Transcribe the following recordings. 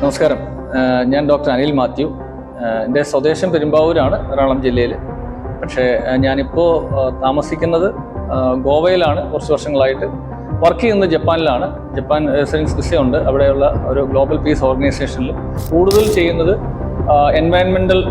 നമസ്കാരം. ഞാൻ ഡോക്ടർ അനിൽ മാത്യു. എന്റെ സ്വദേശം പെരുമ്പാവൂരാണ് എറണാകുളം ജില്ലയിൽ പക്ഷേ ഞാനിപ്പോൾ താമസിക്കുന്നത് ഗോവയിലാണ് കുറച്ച് വർഷങ്ങളായിട്ട്. വർക്ക് ചെയ്യുന്നത് ജപ്പാനിലാണ്. ജപ്പാൻ റെസിഡൻസ് വിസ ഉണ്ട് അവിടെയുള്ള ഒരു ഗ്ലോബൽ പീസ് ഓർഗനൈസേഷനിൽ കൂടുതൽ ചെയ്യുന്നത് എൻവയൺമെന്റൽ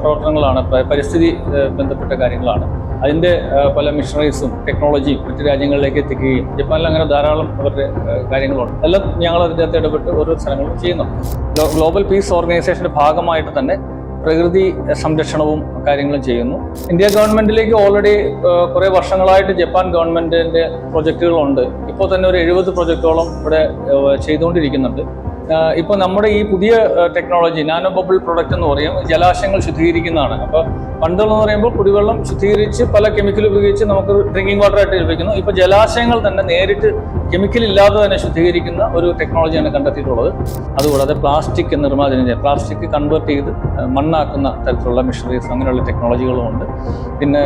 പ്രവർത്തനങ്ങളാണ് പരിസ്ഥിതി ബന്ധപ്പെട്ട കാര്യങ്ങളാണ്. അതിന്റെ പല മിഷണറീസും ടെക്നോളജിയും മറ്റു രാജ്യങ്ങളിലേക്ക് എത്തിക്കുകയും ജപ്പാനിൽ അങ്ങനെ ധാരാളം അവരുടെ കാര്യങ്ങളുണ്ട്. എല്ലാം ഞങ്ങൾ അതിന്റെ അകത്ത് ഇടപെട്ട് ഓരോ സ്ഥലങ്ങളും ചെയ്യുന്നുണ്ട് ഗ്ലോബൽ പീസ് ഓർഗനൈസേഷന്റെ ഭാഗമായിട്ട് തന്നെ പ്രകൃതി സംരക്ഷണവും കാര്യങ്ങളും ചെയ്യുന്നു. ഇന്ത്യ ഗവൺമെന്റിലേക്ക് ഓൾറെഡി കുറേ വർഷങ്ങളായിട്ട് ജപ്പാൻ ഗവൺമെന്റിന്റെ പ്രൊജക്റ്റുകളുണ്ട് ഇപ്പോൾ തന്നെ ഒരു എഴുപത് പ്രൊജക്റ്റോളം ഇവിടെ ചെയ്തുകൊണ്ടിരിക്കുന്നുണ്ട്. ഇപ്പോൾ നമ്മുടെ ഈ പുതിയ ടെക്നോളജി നാനോ ബബിൾ പ്രൊഡക്റ്റ് എന്ന് പറയും ജലാശയങ്ങൾ ശുദ്ധീകരിക്കുന്നതാണ്. അപ്പോൾ പണ്ടെന്ന് പറയുമ്പോൾ കുടിവെള്ളം ശുദ്ധീകരിച്ച് പല കെമിക്കൽ ഉപയോഗിച്ച് നമുക്ക് ഡ്രിങ്കിങ് വാട്ടർ ആയിട്ട് ലഭിക്കുന്നു ഇപ്പോൾ ജലാശയങ്ങൾ തന്നെ നേരിട്ട് കെമിക്കൽ ഇല്ലാതെ തന്നെ ശുദ്ധീകരിക്കുന്ന ഒരു ടെക്നോളജിയാണ് കണ്ടെത്തിയിട്ടുള്ളത്. അതുകൂടാതെ പ്ലാസ്റ്റിക് നിർമ്മാർജനം പ്ലാസ്റ്റിക് കൺവേർട്ട് ചെയ്ത് മണ്ണാക്കുന്ന തരത്തിലുള്ള മെഷീനറീസ് അങ്ങനെയുള്ള ടെക്നോളജികളും ഉണ്ട്. പിന്നെ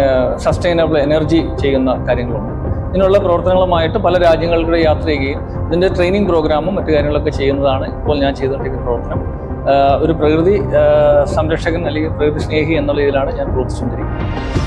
സസ്റ്റൈനബിൾ എനർജി ചെയ്യുന്ന കാര്യങ്ങളുണ്ട്. ഇതിനുള്ള പ്രവർത്തനങ്ങളുമായിട്ട് പല രാജ്യങ്ങളിലൂടെ യാത്ര ചെയ്യുകയും ഇതിന്റെ ട്രെയിനിങ് പ്രോഗ്രാമും മറ്റു കാര്യങ്ങളൊക്കെ ചെയ്യുന്നതാണ് ഇപ്പോൾ ഞാൻ ചെയ്തുകൊണ്ടിരിക്കുന്ന പ്രവർത്തനം. ഒരു പ്രകൃതി സംരക്ഷകൻ അല്ലെങ്കിൽ പ്രകൃതി സ്നേഹി എന്നുള്ള ഇതിലാണ് ഞാൻ പ്രവർത്തിച്ചുകൊണ്ടിരിക്കുന്നത്.